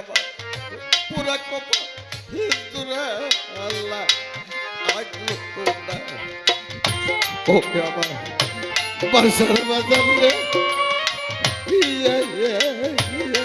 আমার পুরা কপাল হিন্দুরা আল্লাহ। লাগল তোমরা ওকে আমার বাসার বাজার। ইয়ে, ইয়ে, ইয়ে,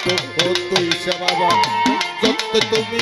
তো হতই শ্যামা যত তুমি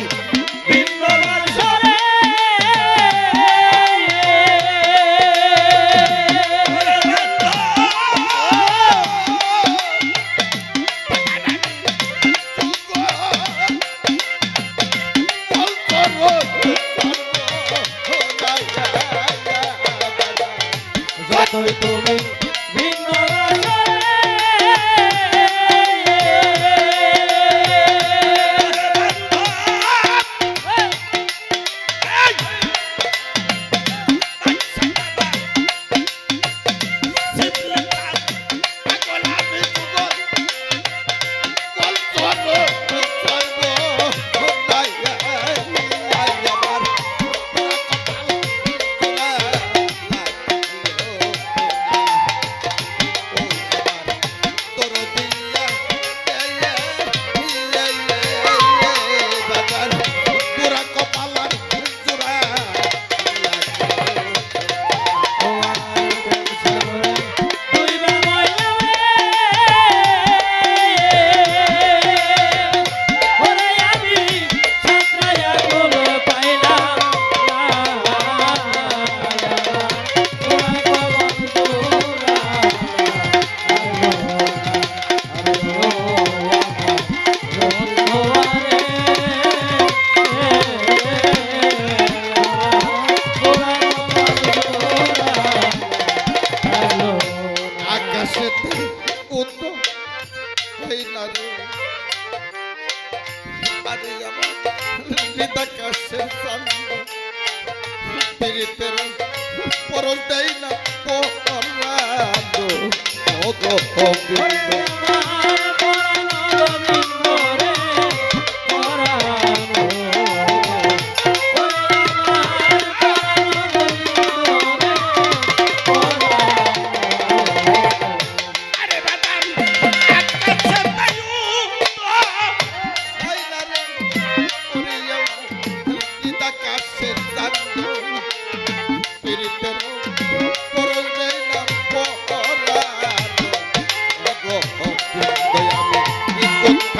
ও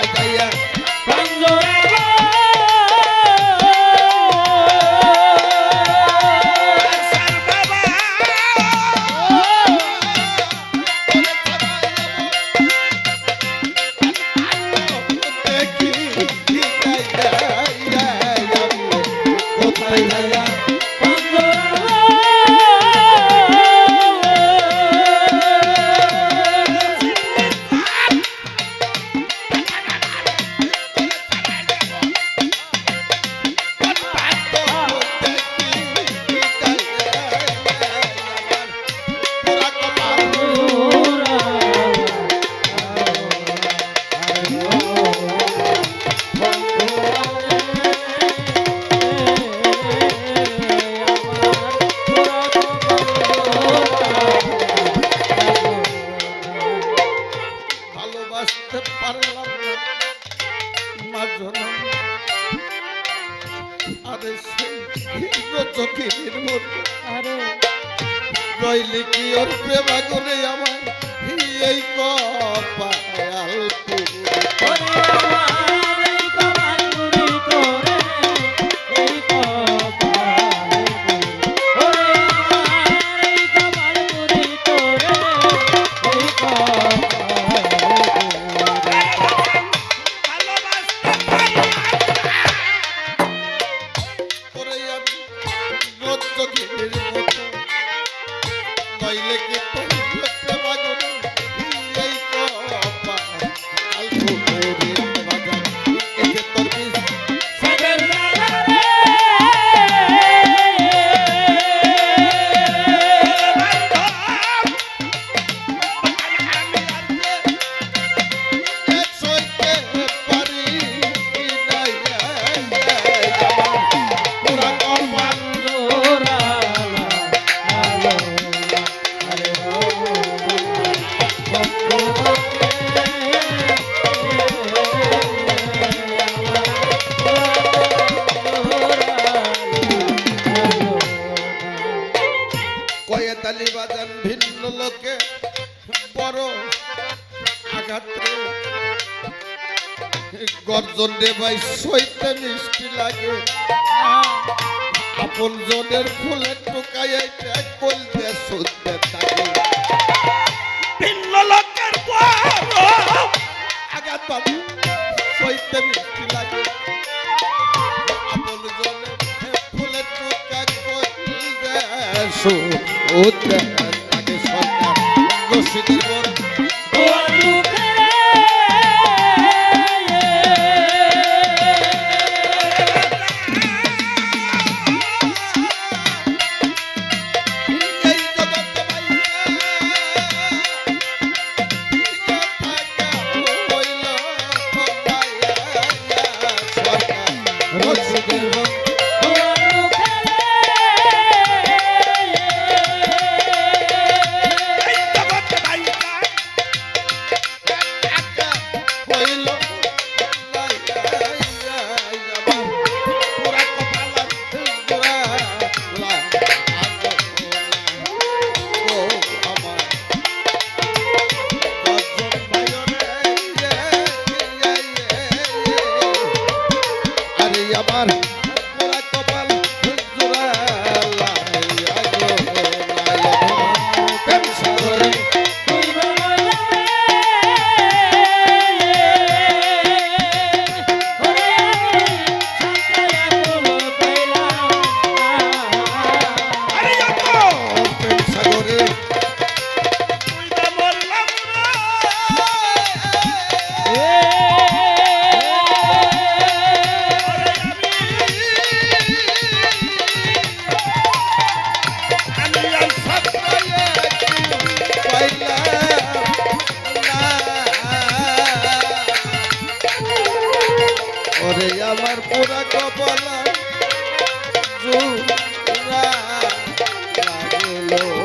ফাইকাইয়া রইলি কি ওর প্রেম আগুনে আমার? এই কপাল আপন রে ভাই সইতে মিষ্টি লাগে। আপন জনের ফুলের টোকায় কলতে শুনতে থাকে। ভিন্ন লোকের সইতে মিষ্টি লাগে। আপন জনের ফুলের টোকায় কলতে করে আমার পুরা কপালা। লাগল।